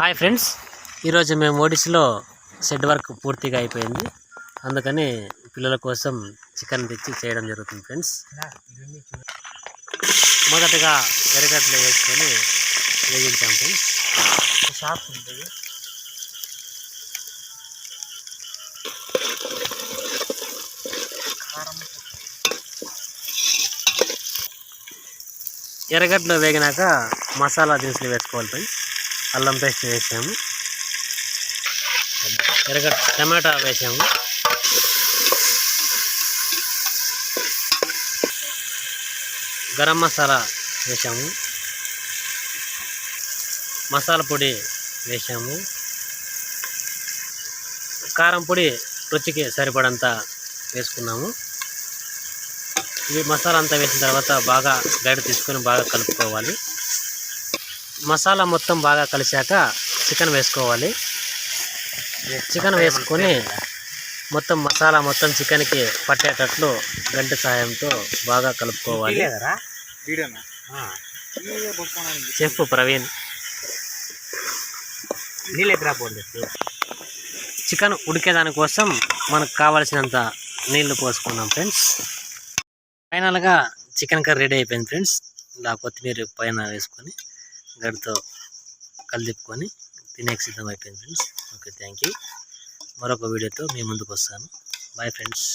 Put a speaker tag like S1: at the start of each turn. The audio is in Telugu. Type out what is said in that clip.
S1: Hi friends. ఈరోజు మేము ఒడిస్లో షెడ్ వర్క్ పూర్తిగా అయిపోయింది. అందుకని పిల్లల కోసం చికెన్ తెచ్చి చేయడం జరుగుతుంది ఫ్రెండ్స్. మొదటగా ఎరగడ్డలు వేసుకొని వేగించాం ఫ్రెండ్స్.
S2: షాప్ ఉంటుంది
S1: ఎర్రగడ్డలు వేగినాక మసాలా దినుసులు వేసుకోవాలి ఫ్రెండ్స్. అల్లం పేస్ట్ వేసాము. ఎరగ టమాటా వేసాము. గరం మసాలా వేసాము. మసాలా పొడి వేసాము. కారం పొడి రుచికి సరిపడంత వేసుకున్నాము. ఇవి మసాలా అంతా వేసిన తర్వాత బాగా గైడ్ తీసుకొని బాగా కలుపుకోవాలి. మసాలా మొత్తం బాగా కలిసాక చికెన్ వేసుకోవాలి. చికెన్ వేసుకొని మొత్తం మసాలా మొత్తం చికెన్కి పట్టేటట్లు గంట సాయంతో బాగా కలుపుకోవాలి. చెఫ్ ప్రవీణ్. చికెన్ ఉడికేదాని కోసం మనకు కావాల్సినంత నీళ్ళు పోసుకున్నాం ఫ్రెండ్స్. ఫైనల్గా చికెన్ కర్రీ రెడీ అయిపోయింది ఫ్రెండ్స్. ఇలా కొత్తిమీర పైన వేసుకొని గడితో కలిదిప్పుకొని తినేకి సిద్ధం అయిపోయింది ఫ్రెండ్స్. Okay thank you. మరొక వీడియోతో మీ ముందుకు వస్తాను. Bye friends.